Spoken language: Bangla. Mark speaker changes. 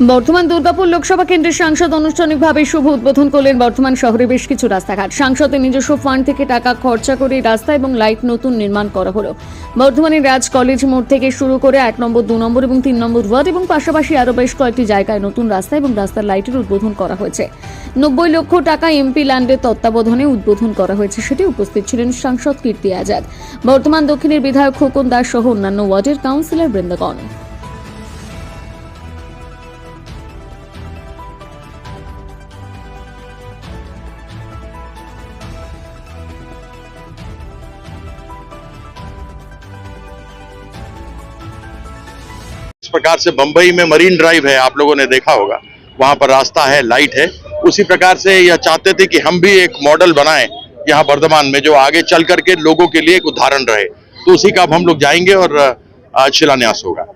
Speaker 1: বর্ধমান দুর্গাপুর লোকসভা কেন্দ্রের সাংসদ আনুষ্ঠানিকভাবে শুভ উদ্বোধন করলেন বর্ধমান শহরে বেশ কিছু রাস্তাঘাট। সাংসদের নিজস্ব ফান্ড থেকে টাকা খরচা করে রাস্তা এবং লাইট নতুন নির্মাণ করা হলো। বর্ধমানের রাজ কলেজ মোড় থেকে শুরু করে এক নম্বর, দু নম্বর এবং তিন নম্বর ওয়ার্ড এবং পাশাপাশি আরও বেশ কয়েকটি জায়গায় নতুন রাস্তা এবং রাস্তার লাইটের উদ্বোধন করা হয়েছে। নব্বই লক্ষ টাকা এমপি ল্যান্ডের তত্ত্বাবধানে উদ্বোধন করা হয়েছে, সেটি উপস্থিত ছিলেন সাংসদ কীর্তি আজাদ। বর্তমান দক্ষিণের বিধায়ক খোকন দাস সহ অন্যান্য ওয়ার্ডের কাউন্সিলর বৃন্দগণ।
Speaker 2: प्रकार से बंबई में मरीन ड्राइव है, आप लोगों ने देखा होगा। वहाँ पर रास्ता है लाइट है। उसी प्रकार से यह चाहते थे कि हम भी एक मॉडल बनाएँ यहाँ वर्धमान में, जो आगे चल करके लोगों के लिए एक उदाहरण रहे। तो उसी का अब हम लोग जाएँगे और शिलान्यास होगा।